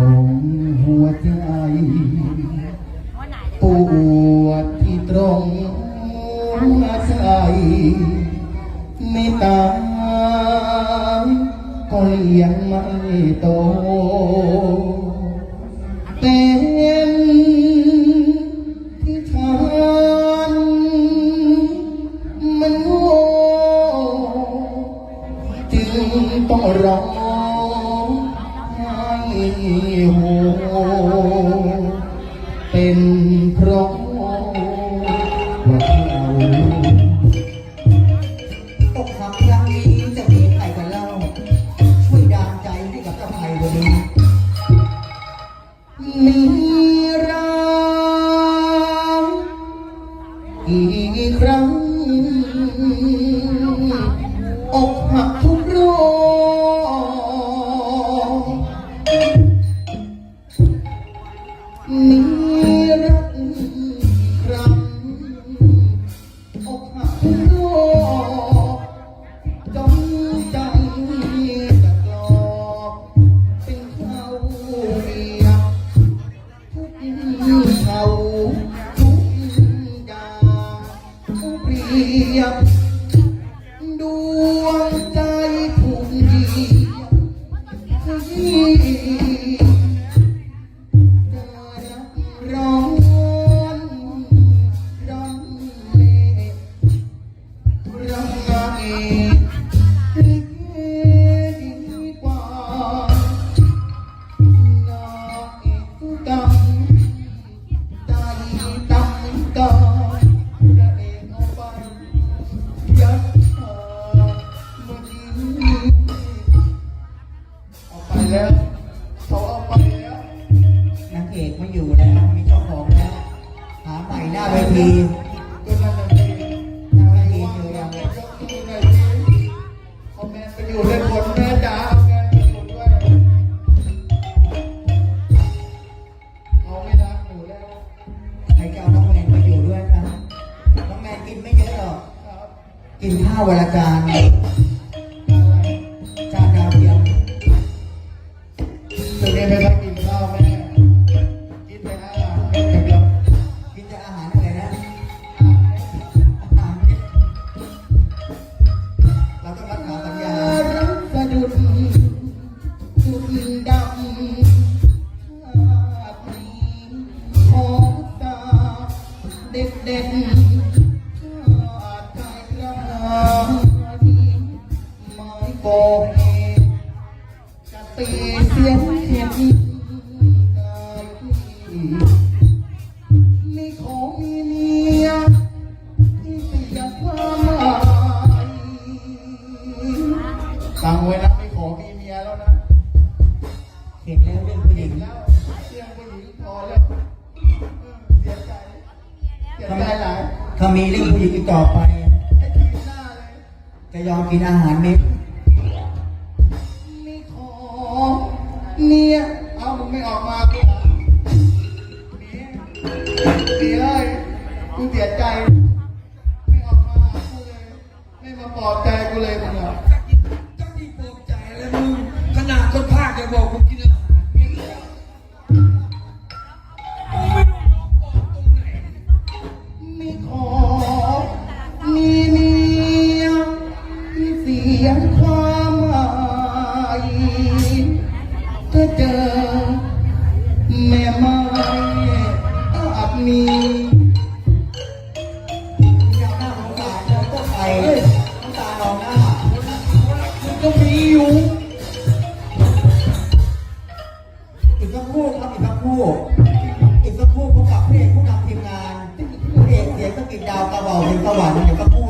ตรงหัวใจปวดที่ตรงหัวใจไม่ตายก็ยังไม่โต เป็นที่ทานมันโง่จึงต้องร้อง ห้โฮเป็นเพราะว่าเราอกหักครั้งนี้จะมีใครกันเล่าช่วยดามใจให้กับเจ้าไทยวันนี้มีรักอีกครั้งอกหักทุ แล้วเขาเอาไปแล้วนางเอกไม่อยู่แล้วมีเจ้าของแล้วหาใหม่หน้าเวทีก็นั่นแหละสิหน้าเวไอ้ทีว่าอยู่ยังยกมือหน่อยสิคอมเมนต์ไปอยู่ในผลแม่จ๋าเอาไงไปอยู่ด้วยเขาไม่รักหนูแล้วใครจะเอาน้องแมนมาอยู่ด้วยครับน้องแมนกินไม่เยอะหรอกครับกินข้าววันละจาน เด็กเด็กชาติไทยกระหายไม้โกงเองจะตีเสียงเขียนได้ที่ไม่ขอมีเมียที่เสียความหมายฟังไว้นะไม่ขอมีเมียแล้วนะเห็นแล้วเรื่องผู้หญิเห็งนแล้วเรื่องผู้หญิงพอแล้ว ถ้ามีเรื่องผู้หญิงอีกต่อไปจะยอมกินอาหารไหมไม่ขอเนี่ย เอามึงไม่ออกมากู ถ้าเจอ แม่ไม้อาจมีอยากหน้าสงสาเราก็ไปน้ำตาลองหน้ามึงก็มีอยู่อีกสักครู่ครับอีกสักครู่อีกสักครู่พบกับเพระเอผู้นำทีมงานพระเอกเสียงสกิดดาวกระบอกถึงสวรรค์เดี๋ยวสักครู่